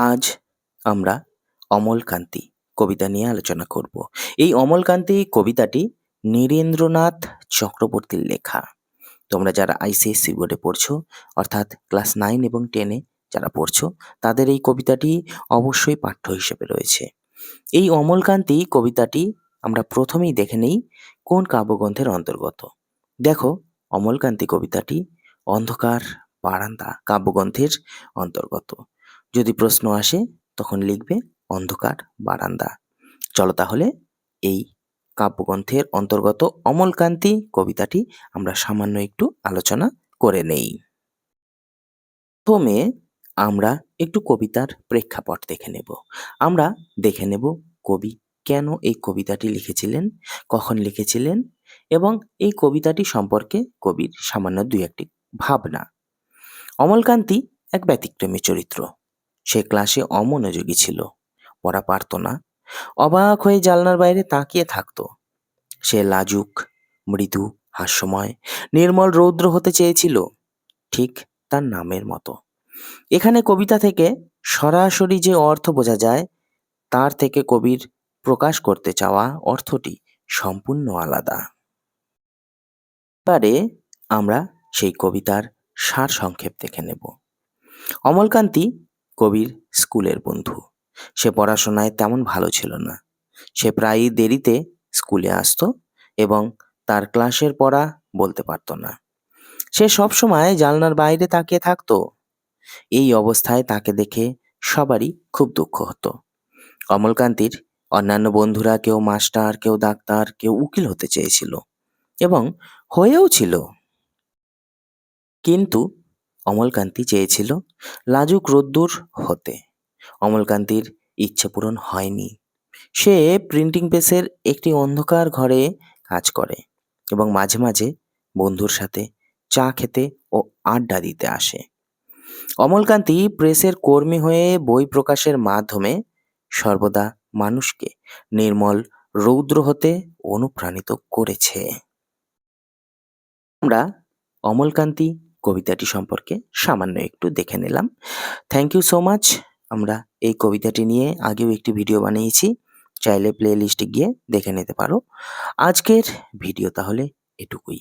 আজ আমরা অমলকান্তি কবিতা নিয়ে আলোচনা করব। এই অমলকান্তি কবিতাটি নীরেন্দ্রনাথ চক্রবর্তীর লেখা। তোমরা যারা আইসিএসসি বোর্ডে পড়ছো, অর্থাৎ ক্লাস নাইন এবং টেনে যারা পড়ছো, তাদের এই কবিতাটি অবশ্যই পাঠ্য হিসেবে রয়েছে। এই অমলকান্তি কবিতাটি আমরা প্রথমেই দেখে নেই কোন কাব্যগ্রন্থের অন্তর্গত। দেখো, অমলকান্তি কবিতাটি অন্ধকার বারান্দা কাব্যগ্রন্থের অন্তর্গত। যদি প্রশ্ন আসে, তখন লিখবে অন্ধকার বারান্দা। চলো তাহলে এই কাব্যগ্রন্থের অন্তর্গত অমলকান্তি কবিতাটি আমরা সামান্য একটু আলোচনা করে নেই। প্রথমে আমরা একটু কবিতার প্রেক্ষাপট দেখে নেব। আমরা দেখে নেব কবি কেন এই কবিতাটি লিখেছিলেন, কখন লিখেছিলেন এবং এই কবিতাটি সম্পর্কে কবির সামান্য দুই একটি ভাবনা। অমলকান্তি এক ব্যতিক্রমী চরিত্র। সে ক্লাসে অমনোযোগী ছিল। পড়া পারত না। অবাক হয়ে জানলার বাইরে তাকিয়ে থাকতো। সে লাজুক, মৃদু, হাস্যময়, নির্মল রৌদ্র হতে চেয়েছিল ঠিক তার নামের মতো। এখানে কবিতা থেকে সরাসরি যে অর্থ বোঝা যায়, তার থেকে কবির প্রকাশ করতে চাওয়া অর্থটি সম্পূর্ণ আলাদা। এবারে আমরা সেই কবিতার সার সংক্ষেপ দেখে নেব। অমলকান্তি কবির স্কুলের বন্ধু। সে পড়াশোনায় তেমন ভালো ছিল না। সে প্রায়ই দেরিতে স্কুলে আসতো এবং তার ক্লাসের পড়া বলতে পারতো না। সে সবসময় জানলার বাইরে তাকিয়ে থাকতো। এই অবস্থায় তাকে দেখে সবারই খুব দুঃখ হতো। কমলকান্তির অন্যান্য বন্ধুরা কেউ মাস্টার, কেউ ডাক্তার, কেউ উকিল হতে চেয়েছিল এবং হয়েও ছিল। কিন্তু অমলকান্তি চেয়েছিল লাজুক রোদ্দুর হতে। অমলকান্তির ইচ্ছে পূরণ হয়নি। সে প্রিন্টিং প্রেসের একটি অন্ধকার ঘরে কাজ করে এবং মাঝে মাঝে বন্ধুর সাথে চা খেতে ও আড্ডা দিতে আসে। অমলকান্তি প্রেসের কর্মী হয়ে বই প্রকাশের মাধ্যমে সর্বদা মানুষকে নির্মল রৌদ্র হতে অনুপ্রাণিত করেছে। আমরা অমলকান্তি কবিতাটি সম্পর্কে সামান্য একটু দেখে নিলাম। থ্যাংক ইউ সো মাচ আমরা এই কবিতাটি নিয়ে আগেও একটি ভিডিও বানিয়েছি। চাইলে প্লে লিস্টে গিয়ে দেখে নিতে পারো। আজকের ভিডিও তাহলে এটুকুই।